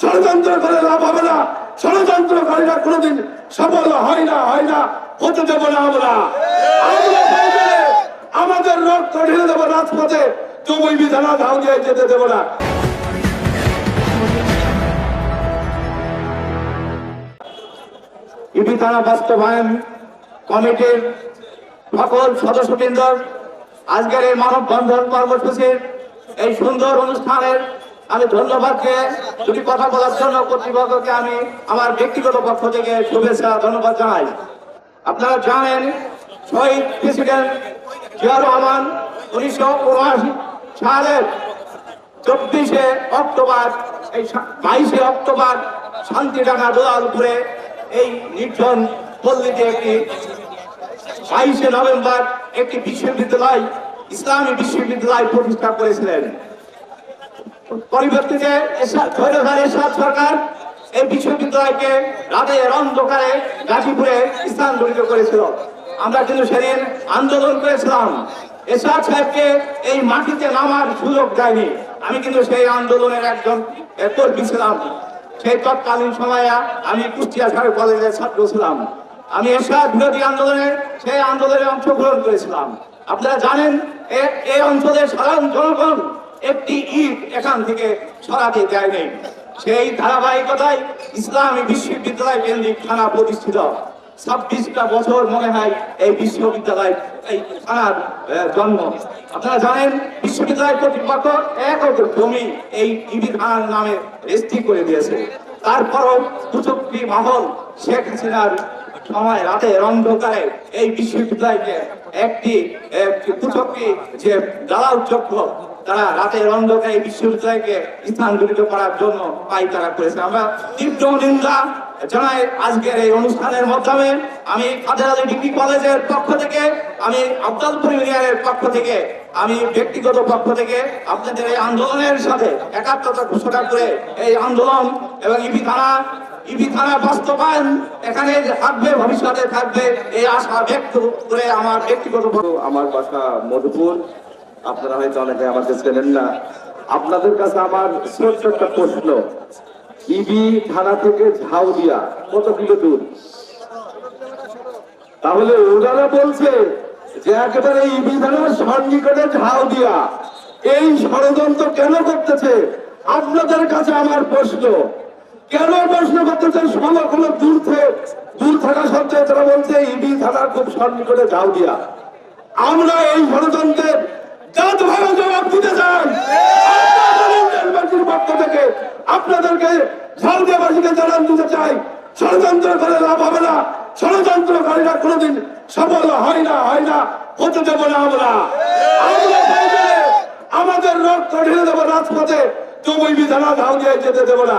ষড়যন্ত্র করে লাভ হবে না। ষড়যন্ত্রকারীরা কোনোদিন সফল হয় না হয় না, হতে দেব না আমরা। আমাদের রক্ত ঢেলে দেবো রাজপথে। জমি বিধানা ধাও দিয়ে যেতে দেবো না। থানা বাস্তবায়ন কমিটির সকল সদস্যবৃন্দ, আজকের এই মানববন্ধন কর্মসূচির এই সুন্দর অনুষ্ঠানের আমি ধন্যবাদ দিয়ে দুটি কথা বলার জন্য কর্তৃপক্ষকে আমি আমার ব্যক্তিগত পক্ষ থেকে শুভেচ্ছা, ধন্যবাদ জানাই। আপনারা জানেন, শহীদ প্রেসিডেন্ট জিয়া রহমান উনিশশো উনআশি সালের চব্বিশে অক্টোবর, এই বাইশে অক্টোবর শান্তিডাঙ্গা দোলালপুরে এই নির্জন পল্লীতে একটি বাইশে নভেম্বর একটি বিশ্ববিদ্যালয়, ইসলামী বিশ্ববিদ্যালয় প্রতিষ্ঠা করেছিলেন। পরিবর্তিতে সরকার এই বিশ্ববিদ্যালয়কে রাতের অন্ধকারে গাজীপুরে স্থানান্তরিত করেছিল। আমরা কিন্তু সেদিন আন্দোলন করেছিলাম। এরশাদ সাহেবকে এই মাটিতে নামার সুযোগ দেয়নি। আমি কিন্তু সেই আন্দোলনের একজন কর্মী ছিলাম। সেই তৎকালীন সময়ে আমি কুষ্টিয়া সাহেব কলেজের ছাত্র ছিলাম। আমি এরশাদ বিরোধী আন্দোলনে সেই আন্দোলনে অংশগ্রহণ করেছিলাম। আপনারা জানেন এই অঞ্চলের সাধারণ জনগণ একটি ইট এখান থেকে সরাতে দেয়নি। সেই ধারাবাহিকতায় ইসলামী বিশ্ববিদ্যালয় কেন্দ্রিক থানা প্রতিষ্ঠিত। ছাব্বিশটা বছর মনে হয় এই বিশ্ববিদ্যালয় এই থানার জন্ম। আপনারা জানেন বিশ্ববিদ্যালয় কর্তৃপক্ষ এক একর জমি এই ইবি থানার নামে রেজিস্ট্রি করে দিয়েছে। তারপরও কুচক্রি মহল শেখ হাসিনার সময় রাতে অন্ধকারে এই বিশ্ববিদ্যালয়কে একটি কুচক্রি যে দালাল চক্র, তারা রাতের অন্ধকারে বিশ্ববিদ্যালয়কে স্থানান্তরিত করার জন্য পাই তারা করেছে। আমরা তীব্র নিন্দা জানাই আজকের এই অনুষ্ঠানের মাধ্যমে আমি কাদের আলী ডিগ্রি কলেজের পক্ষ থেকে, আমি আফজালপুর ইউনিয়নের পক্ষ থেকে, আমি ব্যক্তিগত পক্ষ থেকে আপনাদের এই আন্দোলনের সাথে একাত্মতা ঘোষণা করে এই আন্দোলন এবং ইবি থানা ইবি থানা বাস্তবায়ন এখানে থাকবে, ভবিষ্যতে থাকবে, এই আশা ব্যক্ত করে আমার ব্যক্তিগত আমার বাসা মধুপুর, আপনারা হয়তো অনেকে আমাকে চেনেন না। আপনাদের কাছে আমার প্রশ্ন। ইবি থানা থেকে ঝাউদিয়া কত কিলো দূর তাহলে ওনারা বলছে যে একেবারে ইবি থানার সন্নিকটে ঝাউদিয়া এই ষড়যন্ত্র কেন করতেছে? আপনাদের কাছে আমার প্রশ্ন। কেন প্রশ্ন করতেছে? সমগ্র দূর থেকে দূর থাকা সত্ত্বেও তারা বলছে, ইবি থানার খুব সন্নিকটে ঝাউদিয়া আমরা এই ষড়যন্ত্রের জাত ভালো জবাব দিতে থেকে আপনাদেরকে ঝাড়দিয়াবাসীকে জানান দিতে চাই, ষড়যন্ত্র করে লাভ হবে না। ষড়যন্ত্রকারীরা কোনোদিন সফল হয় না হয় না, হতে দেব না আমরা। আমাদের রক্ত ঢেলে দেবো রাজপথে। জমি বিধানা ধাও দিয়ে যেতে দেব না।